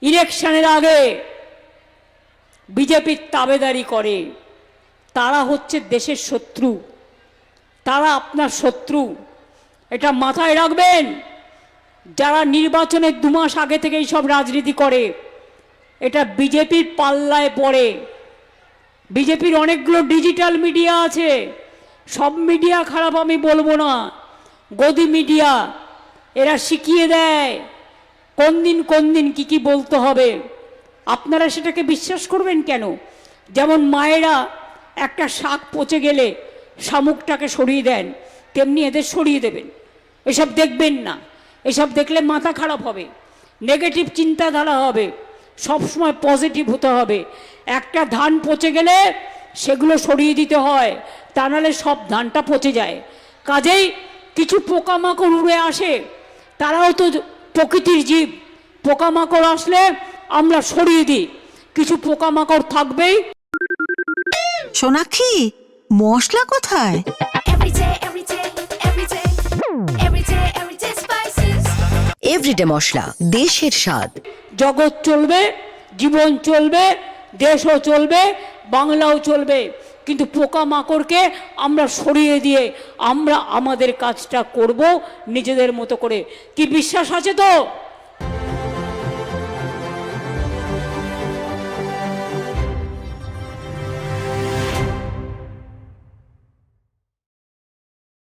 ইলেকশনের আগে বিজেপির তাবেদারি করে। তারা হচ্ছে দেশের শত্রু। তারা আপনার শত্রু। এটা মাথায় রাখবেন। যারা নির্বাচনের দু মাস আগে থেকেই সব রাজনীতি করে, এটা বিজেপির পাল্লায় পড়ে। বিজেপির অনেকগুলো ডিজিটাল মিডিয়া আছে। সব মিডিয়া খারাপ আমি বলব না। গদি মিডিয়া, এরা শিখিয়ে দেয়। কোন দিন কোন দিন কী কী বলতে হবে? আপনারা সেটাকে বিশ্বাস করবেন কেন? যেমন মায়েরা একটা শাক পচে গেলে শামুকটাকে সরিয়ে দেন, তেমনি এদের সরিয়ে দেবেন। এসব দেখবেন না। এসব দেখলে মাথা খারাপ হবে নেগেটিভ চিন্তাধারা হবে, সবসময় পজিটিভ হতে হবে। একটা ধান পচে গেলে সেগুলো সরিয়ে দিতে হয়, তা নাহলে সব ধানটা পচে যায়। কাজেই কিছু পোকামাকড় উড়ে আসে, তারাও তো প্রকৃতির জীব। পোকামাকড় আসলে আমরা সরিয়ে দিই। কিছু পোকামাকড় থাকবেই। সোনাক্ষী মশলা কোথায়. এভরিডে মশলা দেশের স্বাদ। জগৎ চলবে জীবন চলবে দেশও চলবে বাংলাও চলবে। কিন্তু পোকামাকড়কে আমরা সরিয়ে দিয়ে আমরা আমাদের কাজটা করব নিজেদের মতো করে। কি বিশ্বাস আছে তো?